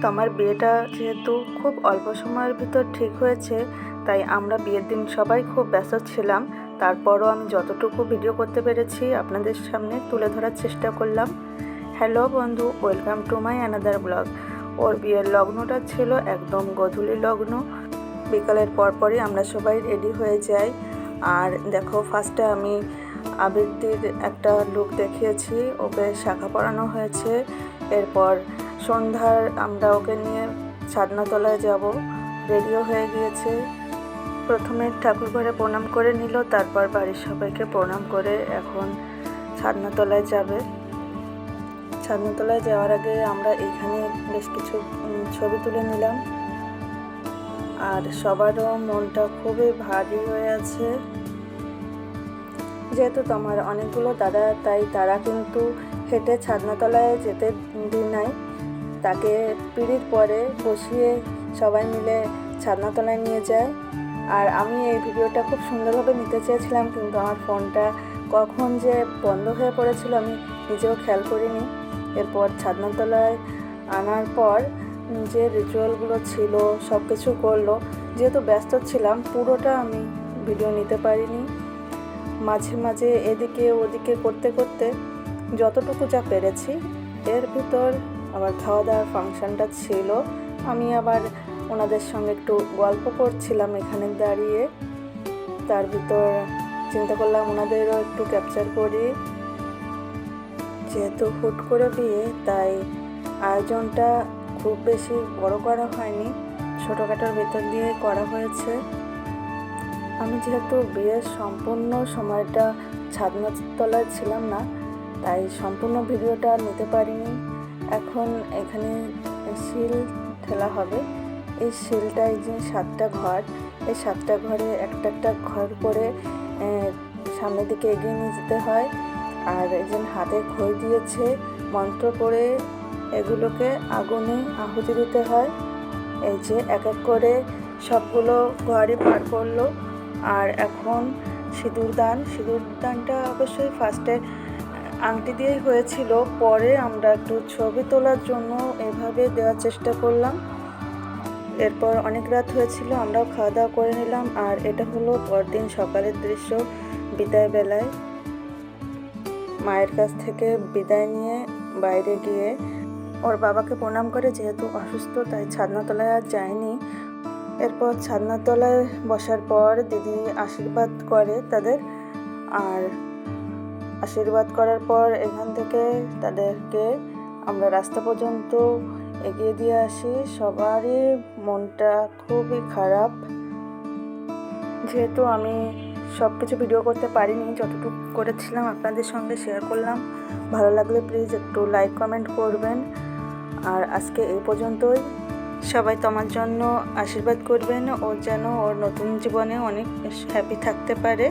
তো আমার বিয়েটা যেহেতু খুব অল্প সময়ের ভিতর ঠিক হয়েছে, তাই আমরা বিয়ের দিন সবাই খুব ব্যস্ত ছিলাম। তারপরও আমি যতটুকু ভিডিও করতে পেরেছি আপনাদের সামনে তুলে ধরার চেষ্টা করলাম। হ্যালো বন্ধু, welcome to my another blog. ওর বিয়ের লগ্নটা ছিল একদম গধূলি লগ্ন। বিকালের পরপরই আমরা সবাই রেডি হয়ে যাই। আর দেখো, ফার্স্টে আমি আবৃত্তির একটা লুক দেখিয়েছি, ওকে শাখা পরানো হয়েছে। এরপর সন্ধ্যার আমরা ওকে নিয়ে ছাদনাতলায় যাব। রেডিও হয়ে গিয়েছে। প্রথমে ঠাকুর ঘরে প্রণাম করে নিল, তারপর বাড়ির সবাইকে প্রণাম করে এখন ছাদনাতলায় যাবে। ছাদনাতলায় যাওয়ার আগে আমরা এইখানে বেশ কিছু ছবি তুলে নিলাম। আর সবারও মনটা খুবই ভারী হয়ে আছে। যেহেতু তোমার অনেকগুলো দাদা, তাই তারা কিন্তু হেঁটে ছাদনাতলায় যেতে দিন নাই। তাকে পিড়ির পরে বসিয়ে সবাই মিলে ছাদনাতলায় নিয়ে যায়। আর আমি এই ভিডিওটা খুব সুন্দরভাবে নিতে চেয়েছিলাম, কিন্তু আমার ফোনটা কখন যে বন্ধ হয়ে পড়েছিল আমি নিজেও খেয়াল করিনি। এরপর ছাদনাতলায় আনার পর যে রিচুয়ালগুলো ছিল সব কিছু করল। যেহেতু ব্যস্ত ছিলাম, পুরোটা আমি ভিডিও নিতে পারিনি। মাঝে মাঝে এদিকে ওদিকে করতে করতে যতটুকু যা পেরেছি, এর ভিতর আবার খাওয়া দাওয়ার ফাংশনটা ছিল। আমি আবার ওনাদের সঙ্গে একটু গল্প করছিলাম এখানে দাঁড়িয়ে। তার ভিতর চিন্তা করলাম ওনাদেরও একটু ক্যাপচার করি। যেহেতু হুট করে বিয়ে, তাই আয়োজনটা খুব বেশি বড় করা হয়নি। ছোটোখাটোর ভেতর দিয়ে করা হয়েছে। আমি যেহেতু বিয়ের সম্পূর্ণ সময়টা ছাদনাতলায় ছিলাম না, তাই সম্পূর্ণ ভিডিওটা নিতে পারিনি। এখন এখানে শিল ঠেলা হবে। এই শিলটায় যে সাতটা ঘর, এই সাতটা ঘরে একটা একটা ঘর করে সামনের দিকে এগিয়ে নিয়ে যেতে হয়। আর একজন হাতে খই দিয়েছে, মন্ত্র পড়ে এগুলোকে আগুনে আহুতি দিতে হয়। এই যে এক এক করে সবগুলো ঘরে পার করল। আর এখন সিঁদুর দান, সিঁদুর দানটা অবশ্যই ফার্স্টে আংটি দিয়েই হয়েছিল, পরে আমরা একটু ছবি তোলার জন্য এভাবে দেওয়ার চেষ্টা করলাম। এরপর অনেক রাত হয়েছিল, আমরাও খাওয়া দাওয়া করে নিলাম, আর এটা হলো পরদিন সকালের দৃশ্য বিদায় বেলায় মায়ের কাছ থেকে বিদায় নিয়ে বাইরে গিয়ে ওর বাবাকে প্রণাম করে, যেহেতু অসুস্থ, তাই ছাদনাতলায় আর যায়নি। এরপর ছাদনাতলায় বসার পর দিদি আশীর্বাদ করে তাদের, আর আশীর্বাদ করার পর এখান থেকে তাদেরকে আমরা রাস্তা পর্যন্ত এগিয়ে দিয়ে আসি। সবারই মনটা খুবই খারাপ। যেহেতু আমি সব কিছু ভিডিও করতে পারিনি, যতটুকু করেছিলাম আপনাদের সঙ্গে শেয়ার করলাম। ভালো লাগলে প্লিজ একটু লাইক কমেন্ট করবেন। আর আজকে এই পর্যন্তই। সবাই তোমার জন্য আশীর্বাদ করবেন। ওর যেন ওর নতুন জীবনে অনেক হ্যাপি থাকতে পারে।